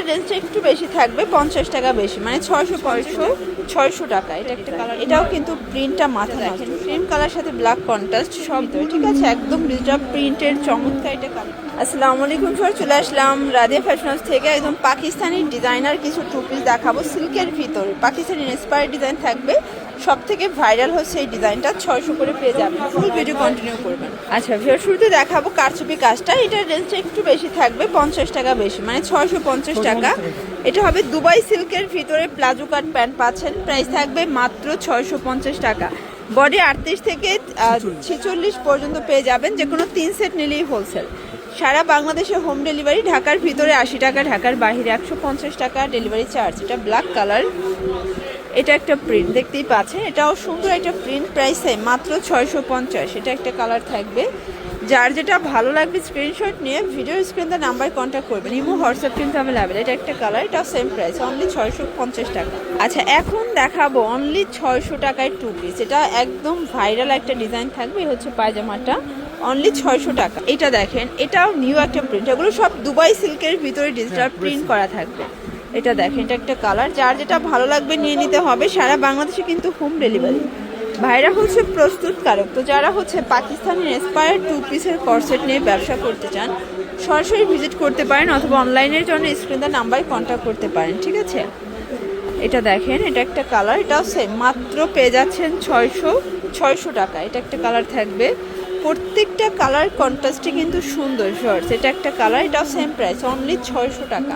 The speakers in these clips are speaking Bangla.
এটার রেঞ্জটা একটু বেশি থাকবে পঞ্চাশ টাকা বেশি মানে ছয়শো পাঁচশো ছয়শো টাকা। এটা একটা কালার এটাও কিন্তু প্রিন্টটা মাথা রাখেন ক্রিম কালার সাথে ব্ল্যাক কন্ট্রাস্ট সব ঠিক আছে একদম ডিজিটাল প্রিন্টের চমৎকার এটা কালার আসসালামু আলাইকুম সবাই চলে আসলাম রাধিয়া ফ্যাশন হাউস থেকে একদম পাকিস্তানি ডিজাইনার কিছু টুপিস দেখাবো সিল্কের ভিতরে। পাকিস্তানি ইন্সপায়ার ডিজাইন থাকবে। সব থেকে ভাইরাল হচ্ছে এই ডিজাইনটা ছয়শো করে পেয়ে যাবেন। ফুল ভিডিও কন্টিনিউ করবেন। আচ্ছা ভিডিও শুরুতে দেখাবো কারচুপি কাজটা। এটার রেঞ্জটা একটু বেশি থাকবে পঞ্চাশ টাকা বেশি মানে ছয়শো পঞ্চাশ টাকা। এটা হবে দুবাই সিল্কের ভিতরে প্লাজো কাট প্যান্ট পাচ্ছেন। প্রাইস থাকবে মাত্র ছয়শো পঞ্চাশ টাকা। বডি আটত্রিশ থেকে ছেচল্লিশ পর্যন্ত পেয়ে যাবেন যে কোনো তিন সেট নিলেই হোলসেল সারা বাংলাদেশে হোম ডেলিভারি ঢাকার ভিতরে আশি টাকা, ঢাকার বাইরে একশো পঞ্চাশ টাকা, ডেলিভারি চার্জ। এটা ব্ল্যাক কালার এটা একটা প্রিন্ট দেখতেই পাচ্ছেন। এটাও সুন্দর একটা প্রিন্ট প্রাইসে মাত্র ছয়শো পঞ্চাশ। এটা একটা কালার থাকবে। যার যেটা ভালো লাগবে স্ক্রিনশট নিয়ে ভিডিও স্ক্রিনতে নাম্বার কন্ট্যাক্ট করবেন। ইমো হোয়াটসঅ্যাপ কিন্তু অ্যাভেলেবেল এটা একটা কালার এটাও সেম প্রাইস অনলি ছয়শো পঞ্চাশ টাকা। আচ্ছা এখন দেখাবো অনলি ছয়শো টাকায় টু পিস এটা একদম ভাইরাল একটা ডিজাইন থাকবে হচ্ছে পায়জামাটা। অনলি ছয়শো টাকা। এটা দেখেন এটাও নিউ একটা প্রিন্ট এগুলো সব দুবাই সিল্কের ভিতরে ডিজিটাল প্রিন্ট করা থাকবে। এটা দেখেন এটা একটা কালার যার যেটা ভালো লাগবে নিয়ে নিতে হবে সারা বাংলাদেশে কিন্তু হোম ডেলিভারি ভাইরা হচ্ছে প্রস্তুতকারক তো যারা হচ্ছে পাকিস্তানের ইন্সপায়ার টু পিসের কর্সেট নিয়ে ব্যবসা করতে চান সরাসরি ভিজিট করতে পারেন অথবা অনলাইনের জন্য স্ক্রিনে নাম্বারে কন্ট্যাক্ট করতে পারেন ঠিক আছে? এটা দেখেন এটা একটা কালার এটাও সেম মাত্র পেয়ে যাচ্ছেন ছয়শো ছয়শো টাকা এটা একটা কালার থাকবে। প্রত্যেকটা কালার কন্ট্রাস্টে কিন্তু সুন্দর শর্টস এটা একটা কালার এটাও সেম প্রাইস অনলি ছয়শো টাকা।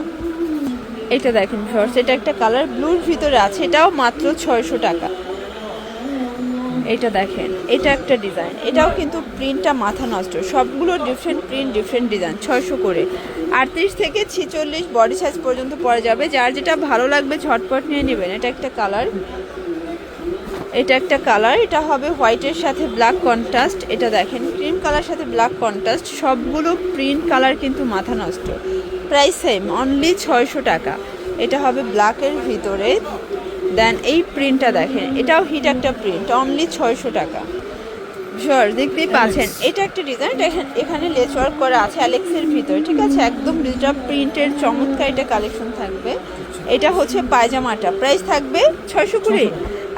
এটা দেখেন শর্টস এটা একটা কালার ব্লুর ভিতরে আছে, এটাও মাত্র ছয়শো টাকা। এটা দেখেন, এটা একটা ডিজাইন এটাও কিন্তু প্রিন্টটা মাথা নষ্ট। সবগুলো ডিফারেন্ট প্রিন্ট ডিফারেন্ট ডিজাইন ছয়শো করে। আটত্রিশ থেকে ছিচল্লিশ বডি সাইজ পর্যন্ত পরে যাবে। যার যেটা ভালো লাগবে ঝটপট নিয়ে নেবেন। এটা একটা কালার এটা একটা কালার এটা হবে হোয়াইটের সাথে ব্ল্যাক কন্ট্রাস্ট এটা দেখেন ক্রিম কালার সাথে ব্ল্যাক কন্ট্রাস্ট সবগুলো প্রিন্ট কালার কিন্তু মাথা নষ্ট। প্রাইস সেম অনলি ছয়শো টাকা। এটা হবে ব্ল্যাকের ভিতরে। দেন এই প্রিন্টটা দেখেন এটাও হিট একটা প্রিন্ট অনলি ছয়শো টাকা। শিওর দেখতেই পাচ্ছেন এটা একটা ডিজাইন এখানে লেস ওয়ার্ক করা আছে অ্যালেক্সের ভিতরে ঠিক আছে? একদম ডিজিটাল প্রিন্টের চমৎকার এটা কালেকশন থাকবে। এটা হচ্ছে পায়জামাটা প্রাইস থাকবে ছয়শো কুড়ি।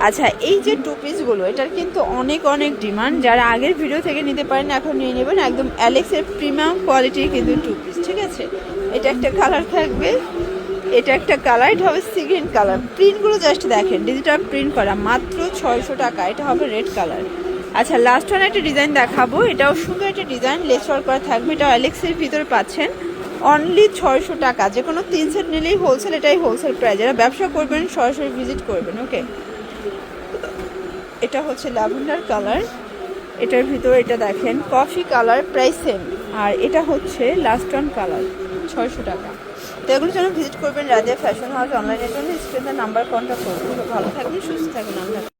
আচ্ছা এই যে টু পিসগুলো এটার কিন্তু অনেক অনেক ডিমান্ড যারা আগের ভিডিও থেকে নিতে পারেন, এখন নিয়ে নেবেন। একদম অ্যালেক্সের প্রিমিয়াম কোয়ালিটির কিন্তু টু পিস ঠিক আছে? এটা একটা কালার থাকবে। এটা একটা কালার এটা হবে সি কালার প্রিন্টগুলো জাস্ট দেখেন ডিজিটাল প্রিন্ট করা, মাত্র ছয়শো টাকা। এটা হবে রেড কালার আচ্ছা লাস্ট ওয়ান একটা ডিজাইন দেখাবো। এটাও সুন্দর একটা ডিজাইন লেস করা থাকবে। এটা অ্যালেক্সের ভিতরে পাচ্ছেন। অনলি ছয়শো টাকা। যে কোনো তিন সেট নিলেই হোলসেল এটাই হোলসেল প্রাইস যারা ব্যবসা করবেন, সরাসরি ভিজিট করবেন ওকে এটা হচ্ছে ল্যাভেন্ডার কালার। এটার ভিতর এটা দেখেন, কফি কালার, প্রাইস সেম। আর এটা হচ্ছে লাস্ট ওয়ান কালার ছয়শো টাকা। তো এগুলোর জন্য ভিজিট করবেন রাজিয়া ফ্যাশন হাউস অনলাইনের জন্য স্ক্রিনের নাম্বার কন্ট্যাক্ট করবেন। ভালো থাকবেন, সুস্থ থাকবেন আমরা।